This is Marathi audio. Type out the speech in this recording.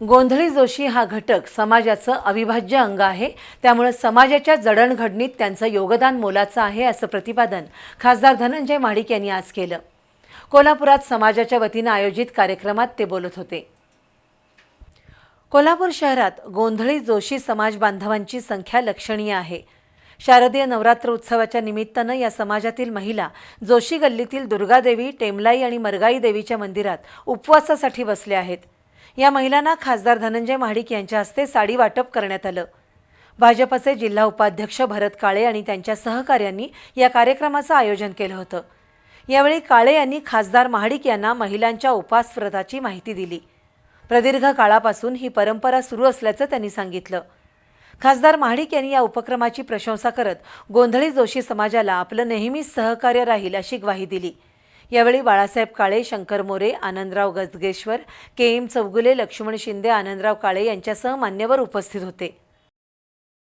गोंधळी जोशी हा घटक समाजाचं अविभाज्य अंग आहे. त्यामुळे समाजाच्या जडणघडणीत त्यांचं योगदान मोलाचं आहे असं प्रतिपादन खासदार धनंजय महाडिक यांनी आज केलं. कोल्हापुरात समाजाच्या वतीनं आयोजित कार्यक्रमात ते बोलत होते. कोल्हापूर शहरात गोंधळी जोशी समाज बांधवांची संख्या लक्षणीय आहे. शारदीय नवरात्र उत्सवाच्या निमित्तानं या समाजातील महिला जोशी गल्लीतील दुर्गादेवी टेमलाई आणि मरगाई देवीच्या मंदिरात उपवासासाठी बसल्या आहेत. या महिलांना खासदार धनंजय महाडिक यांच्या हस्ते साडी वाटप करण्यात आलं. भाजपचे जिल्हा उपाध्यक्ष भरत काळे आणि त्यांच्या सहकाऱ्यांनी या कार्यक्रमाचं आयोजन केलं होतं. यावेळी काळे यांनी खासदार महाडिक यांना महिलांच्या उपासव्रताची माहिती दिली. प्रदीर्घ काळापासून ही परंपरा सुरू असल्याचं त्यांनी सांगितलं. खासदार महाडिक यांनी या उपक्रमाची प्रशंसा करत गोंधळी जोशी समाजाला आपलं नेहमीच सहकार्य राहील अशी ग्वाही दिली. यावेळी बाळासाहेब काळे शंकर मोरे आनंदराव गजगेश्वर के एम चौगुले लक्ष्मण शिंदे आनंदराव काळे यांच्यासह मान्यवर उपस्थित होते.